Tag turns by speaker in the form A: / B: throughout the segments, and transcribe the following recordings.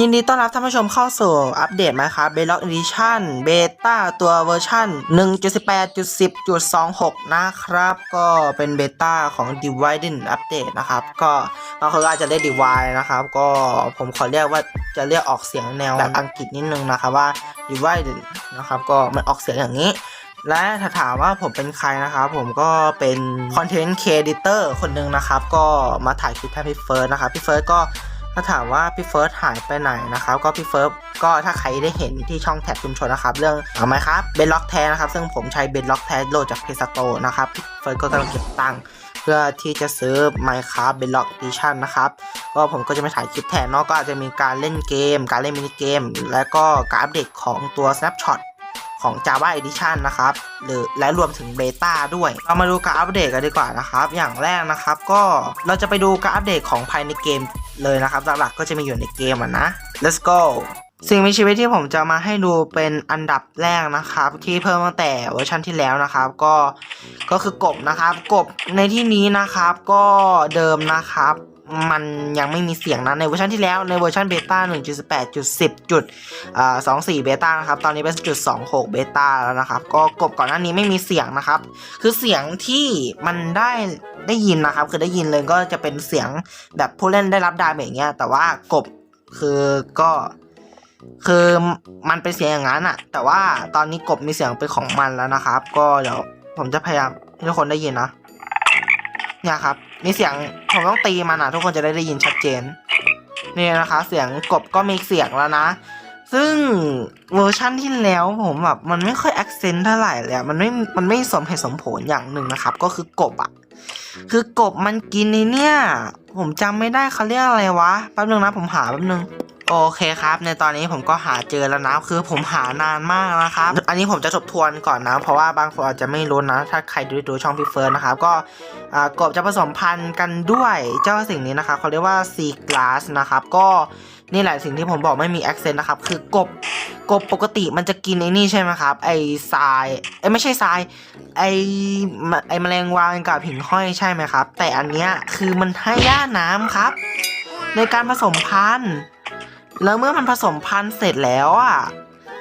A: ยินดีต้อนรับท่านผู้ชมเข้าสู่อัปเดตไหมครับ b e l o c k Edition เบต้าตัวเวอร์ชัน1.18.10.26 นะครับ ก็เป็นเบต้าของ Dividing Update นะครับ ก็บางคนก็อาจจะเรียก Divide นะครับ ก็ผมขอเรียกว่าจะเรียกออกเสียงแนวแบบอังกฤษนิดนึงนะครับว่า Dividing นะครับ ก็มันออกเสียงอย่างนี้และถ้าถามว่าผมเป็นใครนะครับผมก็เป็นคอนเทนต์ค e ดิเตอร์คนหนึ่งนะครับ ก็มาถ่ายคลิปให้พี่เฟิร์สนะครับ พี่เฟิร์สก็ ถ้าถามว่าพี่เฟิร์สหายไปไหนนะครับก็พี่เฟิร์สก็ถ้าใครได้เห็นที่ช่องแท็บชุมชนนะครับ เรื่องเอาไหมครับเบนล็อกแท้นะครับ ซึ่งผมใช้เบนล็อกแท้โหลดจากเพสโตนะครับพี่เฟิร์สก็กำลังเก็บตังค์เพื่อที่จะซื้อ Minecraft b e n l o c k Edition นะครับก็ผมก็จะไม่ถ่ายคลิปแทนเนอกก็อาจจะมีการเล่นเกม การเล่นมินิเกม และก็การอัปเดตของตัว Snapshot ของ Java Edition นะครับ หรือและรวมถึงเบต้าด้วย เรามาดูการอัปเดตกันดีกว่านะครับ อย่างแรกนะครับ ก็เราจะไปดูการอัปเดตของภายในเกม เลยนะครับหลักๆก็จะมีอยู่ในเกมอะนะ let's go สิ่งมีชีวิตที่ผมจะมาให้ดูเป็นอันดับแรกนะครับ ที่เพิ่มตั้งแต่เวอร์ชันที่แล้วนะครับ ก็ก็คือกบนะครับ กบในที่นี้นะครับ ก็เดิมนะครับ มันยังไม่มีเสียงนะในเวอร์ชันที่แล้วในเวอร์ชันเบต้า1.18.10จุดอ่า24เบต้านะครับตอนนี้เป็นจุด26เบต้าแล้วนะครับก็กบก่อนหน้านี้ไม่มีเสียงนะครับ คือเสียงที่มันได้ได้ยินนะครับคือได้ยินเลยก็จะเป็นเสียงแบบผู้เล่นได้รับดาเมจอย่างเงี้ยแต่ว่ากบคือก็คือมันเป็นเสียงอย่างนั้นอะแต่ว่าตอนนี้กบมีเสียงเป็นของมันแล้วนะครับ ก็เดี๋ยวผมจะพยายามให้ทุกคนได้ยินนะเนี่ยครับ มีเสียงผมต้องตีมันอะทุกคนจะได้ได้ยินชัดเจน นี่นะคะ เสียงกบก็มีเสียงแล้วนะ ซึ่งเวอร์ชั่นที่แล้วผมแบบมันไม่ค่อยแอคเซนต์เท่าไหร่เลยมันไม่ มันไม่สมเหตุสมผลอย่างหนึ่งนะครับ ก็คือกบอะคือกบมันกินในเนี่ย ผมจำไม่ได้เขาเรียกอะไรวะ แป๊บนึงนะผมหาแป๊บนึง โอเคครับ ในตอนนี้ผมก็หาเจอแล้วนะคือผมหานานมากนะครับ อันนี้ผมจะทบทวนก่อนนะ เพราะว่าบางคนอาจจะไม่รู้นะ ถ้าใครดูดูช่องพี่เฟิร์นนะครับก็กบจะผสมพันธุ์กันด้วยเจ้าสิ่งนี้นะครับเขาเรียกว่าซีกลาสนะครับก็นี่แหละสิ่งที่ผมบอกไม่มี accent นะครับ คือกบกบปกติมันจะกินไอ้นี่ใช่ไหมครับ ไอ้ทรายไอ้ไม่ใช่ทราย ไอ้ไอ้แมลงวางกับหิ่งห้อยใช่ไหมครับ แต่อันเนี้ยคือมันให้ย่าน้ำครับ ในการผสมพันธุ์ แล้วเมื่อมันผสมพันธุ์เสร็จแล้วอะ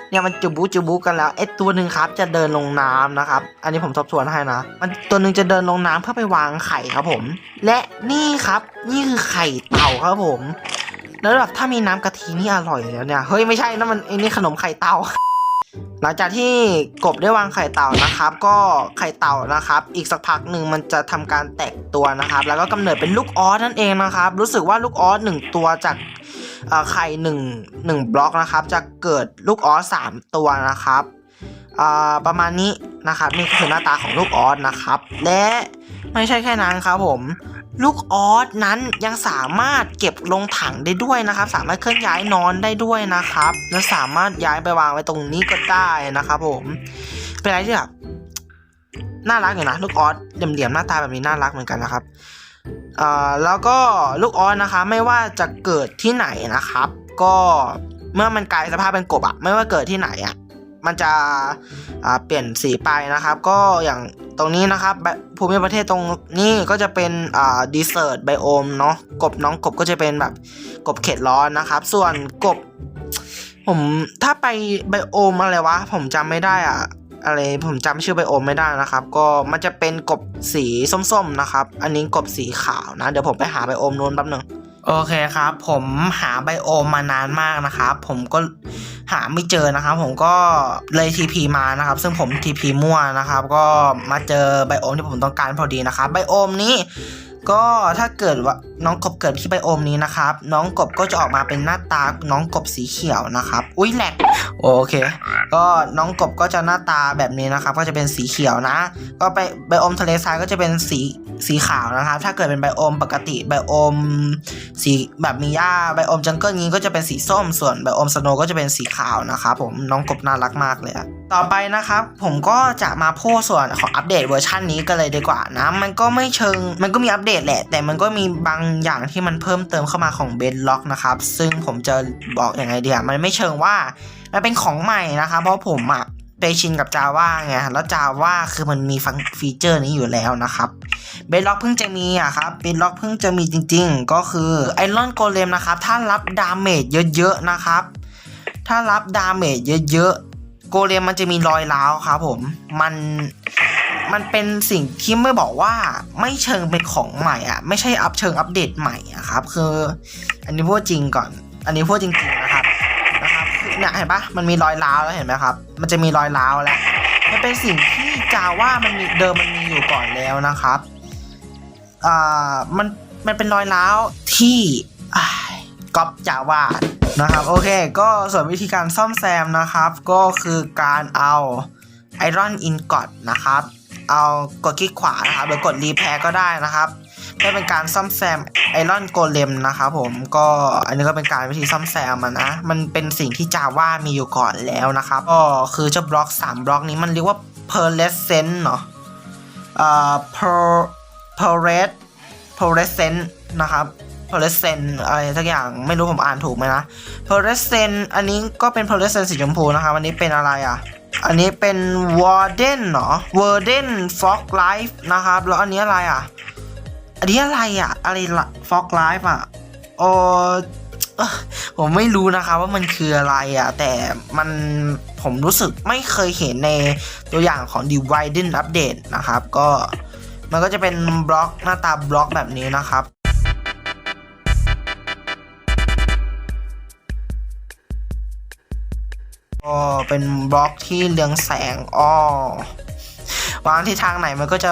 A: เนี่ยมันจุบุจุบุกันแล้วไอ้ตัวหนึ่งครับจะเดินลงน้ำนะครับ อันนี้ผมทบทวนให้นะ มันตัวหนึ่งจะเดินลงน้ำเพื่อไปวางไข่ครับผม และนี่ครับนี่คือไข่เต่าครับผม แล้วแบบถ้ามีน้ำกะทินี่อร่อยเลยนะเนี่ยเฮ้ยไม่ใช่นะมันไอ้นี่ขนมไข่เต่าหลังจากที่กบได้วางไข่เต่านะครับ ก็ไข่เต่านะครับ อีกสักพักหนึ่งมันจะทำการแตกตัวนะครับ แล้วก็กำเนิดเป็นลูกออสนั่นเองนะครับ รู้สึกว่าลูกออสหนึ่งตัวจาก ไข่หนึ่งหนึ่งบล็อกนะครับ จะเกิดลูกออสสามตัวนะครับประมาณนี้นะครับนี่ก็คือหน้าตาของลูกออสนะครับ และไม่ใช่แค่นั้นครับผมลูกออสนั้นยังสามารถเก็บลงถังได้ด้วยนะครับ สามารถเคลื่อนย้ายนอนได้ด้วยนะครับ และสามารถย้ายไปวางไว้ตรงนี้ก็ได้นะครับ ผมเป็นอะไรที่แบบน่ารักอยู่นะลูกออสเหลี่ยมๆหน้าตาแบบนี้น่ารักเหมือนกันนะครับ แล้วก็ลูกออสนะคะไม่ว่าจะเกิดที่ไหนนะครับ ก็เมื่อมันกลายสภาพเป็นกบอะไม่ว่าเกิดที่ไหนอะมันจะเปลี่ยนสีไปนะครับ ก็อย่างตรงนี้นะครับภูมิประเทศตรงนี้ก็จะเป็นดีเซอร์ตไบโอมเนาะกบน้องกบก็จะเป็นแบบกบเขตร้อนนะครับ ส่วนกบ ผมถ้าไปไบโอมอะไรวะ ผมจำไม่ได้อะ อะไรผมจำชื่อไบโอมไม่ได้นะครับ ก็มันจะเป็นกบสีส้มๆนะครับ อันนี้กบสีขาวนะ เดี๋ยวผมไปหาไบโอมนู้นแป๊บหนึงโอเคครับ ผมหาไบโอมมานานมากนะครับ ผมก็หาไม่เจอนะครับ ผมก็เลยทีพีมานะครับ ซึ่งผมทีพีมั่วนะครับ ก็มาเจอไบโอมที่ผมต้องการพอดีนะครับไบโอมนี้ ก็ถ้าเกิดว่าน้องกบเกิดที่ไบโอมนี้นะครับ น้องกบก็จะออกมาเป็นหน้าตาน้องกบสีเขียวนะครับ อุ้ยแหลกโอเค ก็น้องกบก็จะหน้าตาแบบนี้นะครับ ก็จะเป็นสีเขียวนะ ก็ไปไบโอมทะเลทรายก็จะเป็นสีสีขาวนะครับ ถ้าเกิดเป็นไบโอมปกติไบโอมสีแบบมีหญ้าไบโอมจังเกิลนี้ก็จะเป็นสีส้มส่วนไบโอมสโนก็จะเป็นสีขาวนะครับผมน้องกบน่ารักมากเลยอะต่อไปนะครับ ผมก็จะมาพูดส่วนของอัปเดตเวอร์ชันนี้กันเลยดีกว่านะ มันก็ไม่เชิงมันก็มีอัปเดตแหละ แต่มันก็มีบางอย่างที่มันเพิ่มเติมเข้ามาของเบนล็อกนะครับ ซึ่งผมจะบอกอยังไงเดียมันไม่เชิงว่า มันเป็นของใหม่นะครับเพราะผมอะไปชินกับ Java ไง แล้ว Java คือมันมีฟังฟีเจอร์นี้อยู่แล้วนะครับเบล็อกเพิ่งจะมีอะครับเบล็อกเพิ่งจะมีจริงๆ ก็คือไอรอนโกเลมนะครับ ถ้ารับดาเมจเยอะๆ นะครับ ถ้ารับดาเมจเยอะๆ โกเลมมันจะมีรอยร้าวครับผม มัน มันเป็นสิ่งที่ไม่บอกว่าไม่เชิงเป็นของใหม่อะ ไม่ใช่อัพเชิงอัปเดตใหม่อะครับ คือ อันนี้พูดจริงก่อน อันนี้พูดจริงๆนะครับนะครับคือเนี่ยเห็นปะมันมีรอยร้าวแล้วเห็นไหมครับ มันจะมีรอยร้าวแล้วมันเป็นสิ่งที่จาว่ามันมีเดิมมันมีอยู่ก่อนแล้วนะครับอ่ามันมันเป็นรอยร้าวที่ก๊อปจาว่านะครับโอเค ก็ส่วนวิธีการซ่อมแซมนะครับ ก็คือการเอาไอรอนอินกอดนะครับ เอากดคลิกขวานะครับหรือกดรีแพร์ก็ได้นะครับเพื่อเป็นการซ่อมแซมไอรอนโกเลมนะครับผมก็อันนี้ก็เป็นการวิธีซ่อมแซมมันนะมันเป็นสิ่งที่จาว่ามีอยู่ก่อนแล้วนะครับก็คือเจ้าบล็อก 3 บล็อกนี้มันเรียกว่า pearlescent เนาะเอ่อ per pearl pearlescent นะครับ pearlescent อะไรสักอย่างไม่รู้ผมอ่านถูกไหมนะ pearlescent อันนี้ก็เป็น pearlescent สีชมพูนะครับอันนี้เป็นอะไรอะ อันนี้เป็น warden เนาะ warden fog life นะครับ แล้วอันนี้อะไรอะ อันนี้อะไรอะ อะไรละฟอกไลฟ์อะโอเอ่อผมไม่รู้นะครับว่ามันคืออะไรอะแต่มันผมรู้สึกไม่เคยเห็นในตัวอย่างของ d i v i d e n Update นะครับ ก็มันก็จะเป็นบล็อกหน้าตาบล็อกแบบนี้นะครับ ก็เป็นบล็อกที่เรืองแสงอ้อวางที่ทางไหนมันก็จะ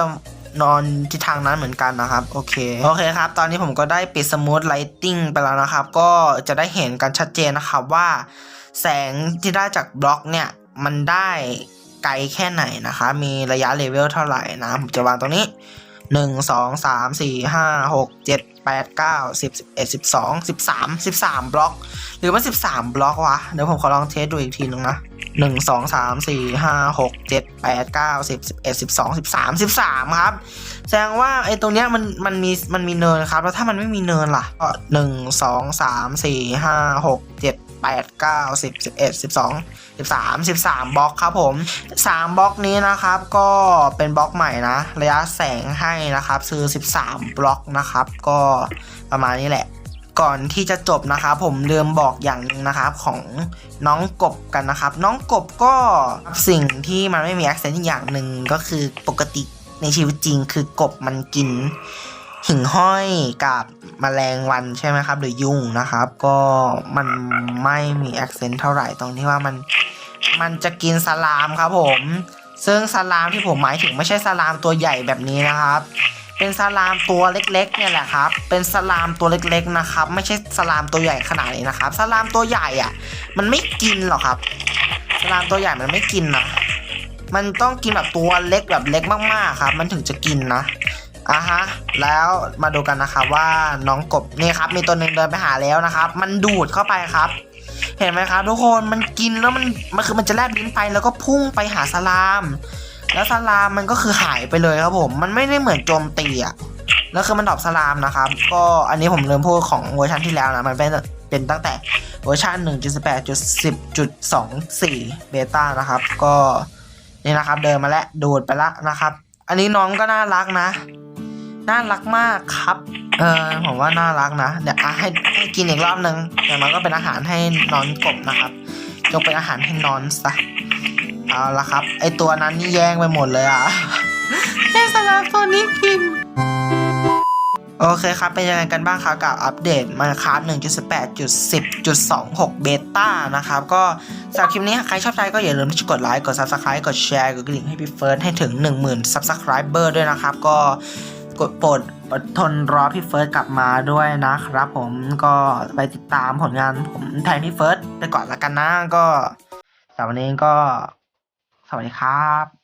A: นอนที่ทางนั้นเหมือนกันนะครับ โอเค โอเคครับ ตอนนี้ผมก็ได้ปิดสมูทไลติ้งไปแล้วนะครับ ก็จะได้เห็นกันชัดเจนนะครับว่า แสงที่ได้จากบล็อกเนี่ย มันได้ไกลแค่ไหนนะคะ มีระยะเลเวลเท่าไหร่นะ ผมจะวางตรงนี้ หนึ่งสองสามสี่ห้าหกเจ็ดแปดเก้าสิบสิบเอ็ดสิบสองสิบสามสิบสามบล็อก หรือว่าสิบสามบล็อกวะ เดี๋ยวผมขอลองเทสดูอีกทีนึงนะ หนึ่งสองสามสี่ห้าหกเจ็ดแปดเก้าสิบสิบเอ็ดสิบสองสิบสามสิบสามครับ แสดงว่าไอ้ตรงเนี้ยมันมันมีมันมีเนินครับ แล้วถ้ามันไม่มีเนินล่ะก็หนึ่งสองสามสี่ห้าหกเจ็ดแปดเก้าสิบสิบเอ็ดสิบสองสิบสามสิบสามบล็อกครับผมสามบล็อกนี้นะครับ ก็เป็นบล็อกใหม่นะระยะแสงให้นะครับซื้อ13บล็อกนะครับ ก็ประมาณนี้แหละ ก่อนที่จะจบนะครับผมลืมบอกอย่างหนึ่งนะครับของน้องกบกันนะครับ น้องกบก็สิ่งที่มันไม่มี accent อีกอย่างหนึ่งก็คือปกติในชีวิตจริง คือกบมันกิน หิ่งห้อยกับแมลงวันใช่ไหมครับ หรือยุงนะครับ ก็มันไม่มี accent เท่าไหร่ตรงที่ว่ามันมันจะกินสลามครับผม ซึ่งสลามที่ผมหมายถึงไม่ใช่สลามตัวใหญ่แบบนี้นะครับ เป็นสลามตัวเล็กๆเนี่ยแหละครับ เป็นสลามตัวเล็กๆนะครับ ไม่ใช่สลามตัวใหญ่ขนาดนี้นะครับ สลามตัวใหญ่อะ มันไม่กินหรอกครับ สลามตัวใหญ่มันไม่กินนะ มันต้องกินแบบตัวเล็กแบบเล็กมากๆครับ มันถึงจะกินนะอะฮะ แล้วมาดูกันนะครับว่าน้องกบนี่ครับ มีตัวหนึ่งเดินไปหาแล้วนะครับ มันดูดเข้าไปครับ เห็นไหมครับทุกคน มันกินแล้วมัน มันคือมันจะแลบลิ้นไปแล้วก็พุ่งไปหาสลาม แล้วสลามมันก็คือหายไปเลยครับผม มันไม่ได้เหมือนโจมตีอะแล้วคือมันดรอปสลามนะครับ ก็อันนี้ผมลืมพูดของเวอร์ชันที่แล้วนะ มันเป็นเป็นตั้งแต่เวอร์ชัน1.18.10.24 เบต้านะครับ ก็นี่นะครับเดินมาแล้วดูดไปละนะครับ อันนี้น้องก็น่ารักนะ น่ารักมากครับ เออผมว่าน่ารักนะ เดี๋ยวให้ให้กินอีกรอบนึงอย่างน้อยก็เป็นอาหารให้นอนกบนะครับจงเป็นอาหารให้นอนซะ เอาละครับ ไอตัวนั้นนี่แย่งไปหมดเลยอะให้สลามตัวนี้กิน โอเคครับ เป็นยังไงกันบ้างครับกับอัปเดต Minecraft 1.18.10.26 เบต้านะครับ ก็สำหรับคลิปนี้ใครชอบใจก็อย่าลืมที่จะกดไลค์กด Subscribe กดแชร์กดกระดิ่งให้พี่เฟิร์สให้ถึง 10,000 Subscriber ด้วยนะครับ ก็กดโปรดอดทนรอพี่เฟิร์สกลับมาด้วยนะครับ ผมก็ไปติดตามผลงานผมแทนพี่เฟิร์สไปก่อนละกันนะก็สำหรับวันนี้ก็ สวัสดีครับ